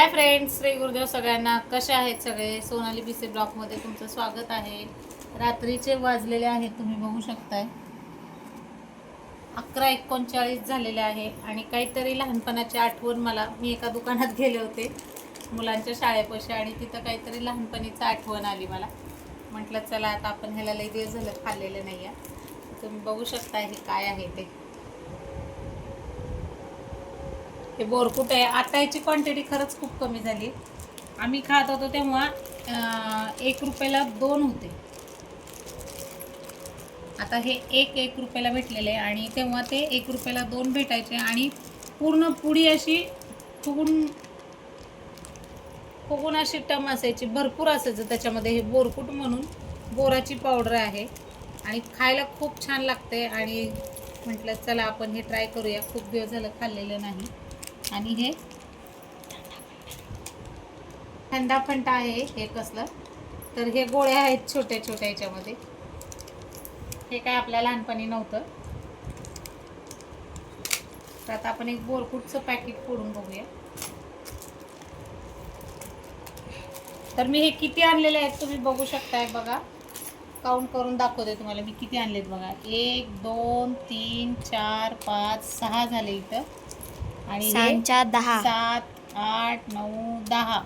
Hi friends Shri Gurudev सगळ्यांना. कसे आहेत सगळे? सोनाली बिसे ब्लॉकमध्ये तुमचं स्वागत आहे. रात्रीचे वाजलेले आहेत तुम्ही बघू शकताय. अकरा एकोणचाळीस झालेले आहे आणि काहीतरी लहानपणाची आठवण मला मी एका दुकानात गेले होते मुलांच्या शाळेपाशी आणि तिथं काहीतरी लहानपणीचं आठवण आली मला. म्हटलं चला आता आपण ह्याला लई दिवस झालं खाल्लेलं नाही आहे तुम्ही बघू शकता हे काय आहे ते. हे बोरकुट आहे? आता याची क्वांटिटी खरंच खूप कमी झाली. आम्ही खात होतो तेव्हा एक रुपयाला दोन होते. आता हे एक एक रुपयाला भेटलेले आणि तेव्हा ते एक रुपयाला दोन भेटायचे आणि पूर्ण पुडी अशी फुगून फुगून अशी टम असायची भरपूर असायचं त्याच्यामध्ये. हे बोरकुट म्हणून बोराची पावडर आहे आणि खायला खूप छान लागते आणि म्हटलं चला आपण हे ट्राय करूया. खूप दिवस झालं खाल्लेलं नाही. आणि हे थंडा फंटा आहे हे कसलं? तर हे गोळ्या आहेत छोट्या छोट्या याच्यामध्ये. हे काय आपल्या लहानपणी नव्हतं. तर आता आपण एक बोरकुटचं पॅकेट फोडून बघूया. तर मी हे किती आणलेले आहेत तुम्ही बघू शकताय बघा. काउंट करून दाखवते तुम्हाला मी किती आणलेत बघा. एक दोन तीन चार पाच सहा झाले इथं. आणि सांच्या दहा. सात आठ नऊ दहा.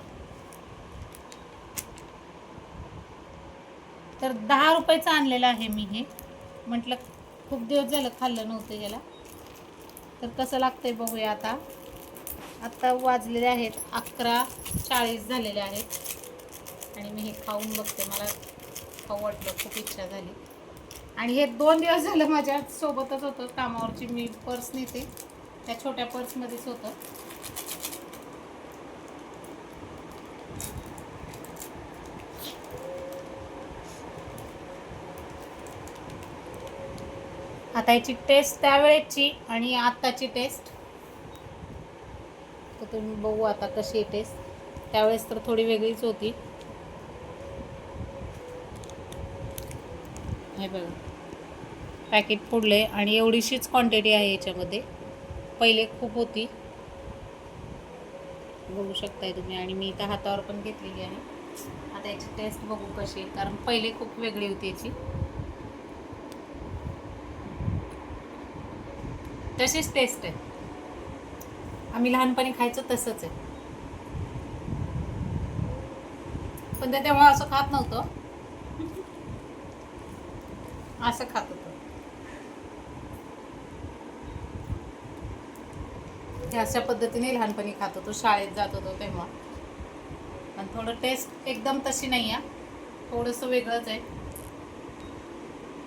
तर दहा रुपयाचं आणलेलं आहे मी हे. म्हटलं खूप दिवस झालं खाल्लं नव्हतं याला. तर कसं लागतंय बघूया आता. आत्ता वाजलेले आहेत अकरा चाळीस झालेले आहेत. आणि मी हे खाऊन बघते मला खाऊ वाटलं खूप इच्छा झाली. आणि हे दोन दिवस झालं माझ्या सोबतच होतं. कामावरची मी पर्स नेते. त्या छोट्या पर्समध्येच होतं. आता याची टेस्ट त्यावेळेची आणि आत्ताची टेस्ट तर तुम्ही बघू आता कशी आहे टेस्ट त्यावेळेस तर थोडी वेगळीच होती. हे बघा. पॅकेट फोडले आणि एवढीशीच क्वांटिटी आहे याच्यामध्ये. पहिले खूप होती. बघू शकताय तुम्ही. आणि मी इथं हातावर पण घेतलेली आहे. आता याची टेस्ट बघू कशी कारण पहिले खूप वेगळी होती याची. तशीच टेस्ट आहे. आम्ही लहानपणी खायचो तसंच आहे. पण ते तेव्हा असं खात नव्हतं. असं खात होतं. हे अशा पद्धतीने लहानपणी खात होतो शाळेत जात होतो तेव्हा. पण थोडं टेस्ट एकदम तशी नाही आहे. थोडंसं वेगळंच आहे.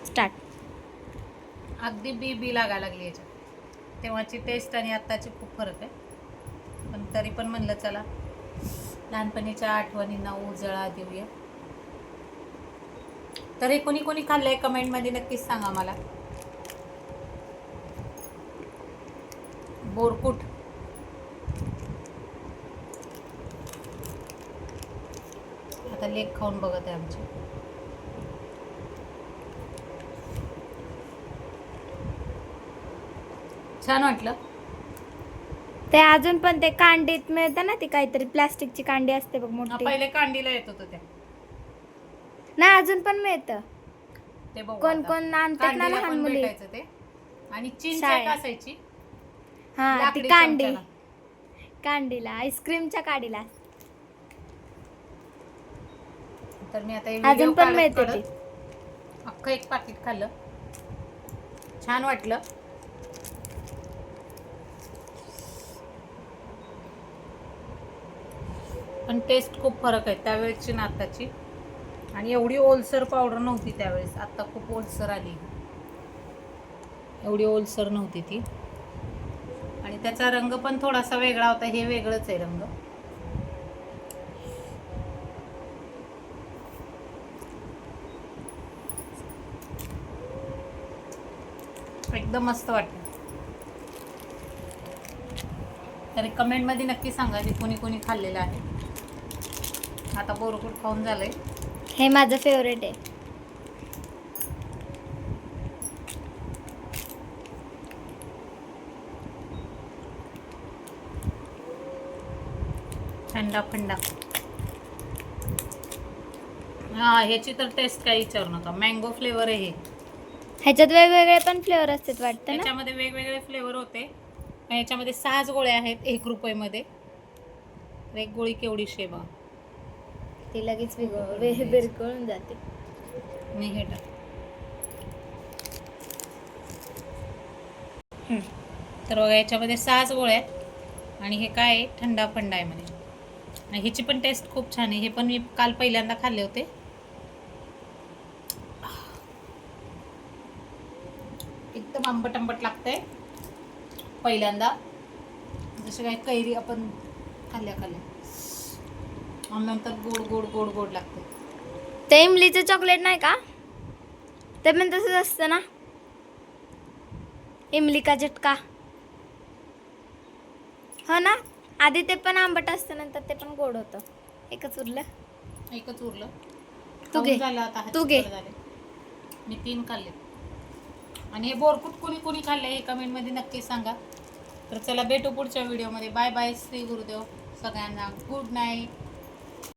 स्टार्ट अगदी बी बी लागायला लागली याच्यात. तेव्हाची टेस्ट आणि आत्ताची खूप फरक आहे. पण तरी पण म्हणलं चला लहानपणीच्या आठवणींना उजळा देऊया. तर हे कोणी कोणी खाल्लंय? कमेंटमध्ये नक्कीच सांगा मला. बोरकुट. आता लेख खाऊन बघत आहे आमची. छान वाटलं. ते अजून पण ते कांडीत मिळतं ना ती काहीतरी प्लास्टिकची कांडी असते बघ हा, मोठी. पहिले कांडीला येत होतं ते. नाही अजून पण मिळतं. ते बघू कोण आता. कोण आणतात ना कांडीला लहान पण मुली. भेटायचं ते. आणि चिंच शाळेत. असायची. हा ती लाकडी कांडी. चमच्याला. कांडीला आईस्क्रीमच्या काडीला तर मी आता अजून पण अख्खं एक पाकिट खाल्लं. छान वाटलं. पण टेस्ट खूप फरक आहे त्यावेळेसची आणि आत्ताची आणि एवढी ओलसर पावडर नव्हती त्यावेळेस. आत्ता खूप ओलसर आली. एवढी ओलसर नव्हती ती. आणि त्याचा रंग पण थोडासा वेगळा होता. हे वेगळंच आहे रंग. एकदम मस्त वाटतं तरी कमेंटमध्ये नक्की सांगा जे कोणी कोणी खाल्लेलं आहे. आता बोरकुट खाऊन झालंय. हे माझं फेवरेट आहे. थंडा फंडा. हा ह्याची तर टेस्ट काही विचारू नका. मँगो फ्लेवर आहे हे. ह्याच्यात वेगवेगळे पण फ्लेवर असतात वाटतं ना? त्याच्यामध्ये वेगवेगळे फ्लेवर होते. आणि याच्यामध्ये सहाच गोळ्या आहेत एक रुपयामध्ये. तर एक गोळी केवढीशी आहे बघा ती लगेच विरघळ- वे- विरघळून जाते. मी हे टाक. हम्म. तर बघा याच्यामध्ये सहाच गोळ्या आहेत. आणि हे काय आहे? थंडा फंडा आहे म्हणे. आणि ह्याची पण टेस्ट खूप छान आहे. हे पण मी काल पहिल्यांदा खाल्ले होते. एकदम आंबट आंबट लागतंय. पहिल्यांदा. जसे काय कैरी आपण खाल्ल्या खाल्ल्या. आणि नंतर गोड गोड गोड गोड लागते ते इमलीचं चॉकलेट नाही का? ते पण तसंच असतं ना? इमली का झटका. हो ना? आधी ते पण आंबट असतं नंतर ते पण गोड होतं. एकच उरलं. एकच उरलं. तू घे. तू घे. मी तीन खाल्ले. आणि हे बोरकुट कुणी कुणी खाल्लं हे कमेंटमध्ये नक्की सांगा. तर चला भेटू पुढच्या व्हिडिओमध्ये बाय बाय श्री गुरुदेव. सगळ्यांना गुड नाईट